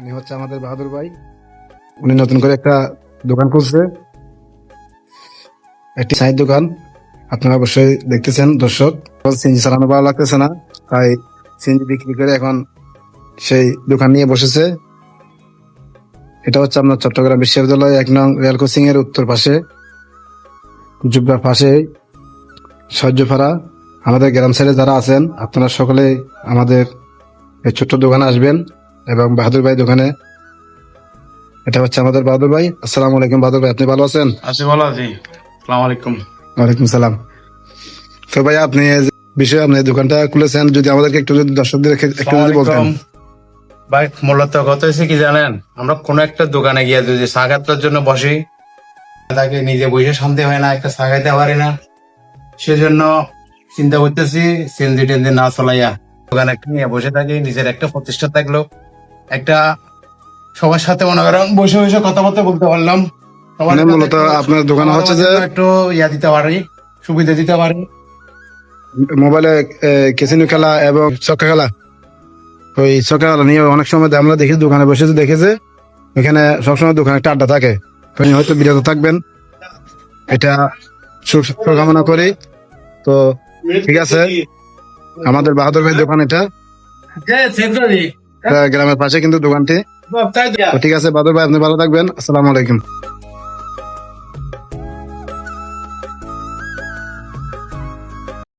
উনি হচ্ছে আমাদের বাহাদুর ভাই। উনি নতুন করে একটা দোকান খুলছে। একটি চায়ের দোকান। আপনারা অবশ্যই দেখতেছেন, দর্শক। সিঞ্জি চালানো ভালো লাগতেছে না, তাই সিঞ্জি বিক্রি করে এখন সেই দোকান নিয়ে বসেছে। এটা হচ্ছে আপনার চট্টগ্রাম বিশ্ববিদ্যালয়, এক নং রেল কোচিং এর উত্তর পাশে। জুব্বার পাশে সহ্যপাড়া আমাদের গ্রাম সাইডে যারা আছেন, আপনারা সকলে আমাদের এই ছোট্ট দোকানে আসবেন। এবং বাহাদুর ভাই দোকানে। এটা হচ্ছে আমাদের বাহাদুর ভাই। আসসালামু আলাইকুম বাহাদুর ভাই আপনি ভালো আছেন? আছি ভালো আছি। আলাইকুম। ওয়ালাইকুম সালাম। তো ভাই আপনি বিষয়ে আপনি দোকানটা খুলেছেন যদি আমাদেরকে একটু যদি দর্শকদের একটু যদি বলতেন। ভাই মূলত কত হয়েছে কি জানেন? আমরা কোনো একটা দোকানে গিয়ে যদি চা জন্য বসি তাকে নিজে বসে শান্তি হয় না একটা চা খাইতে পারি না। সেজন্য চিন্তা করতেছি সিএনজি টেনজি না চলাইয়া দোকানে একটা নিয়ে বসে থাকি নিজের একটা প্রতিষ্ঠা থাকল। একটা সবার সাথে মনে করেন বসে বসে কথাবার্তা বলতে পারলাম। মানে মূলত আপনার দোকানে হচ্ছে যে একটু ইয়া দিতে পারি সুবিধা দিতে পারি। মোবাইলে কেসিনো খেলা এবং চক্কা খেলা। ওই চক্কা খেলা নিয়ে অনেক সময় আমরা দেখি দোকানে বসে যে দেখেছে এখানে সবসময় দোকানে একটা আড্ডা থাকে। আপনি হয়তো বিরত থাকবেন। এটা সু- শুভকামনা করি। তো ঠিক আছে। আমাদের বাহাদুর ভাই দোকান এটা। এটা গ্রামের পাশে কিন্তু দোকানটি। ঠিক আছে বাদর ভাই আপনি ভালো থাকবেন। আসসালামু আলাইকুম।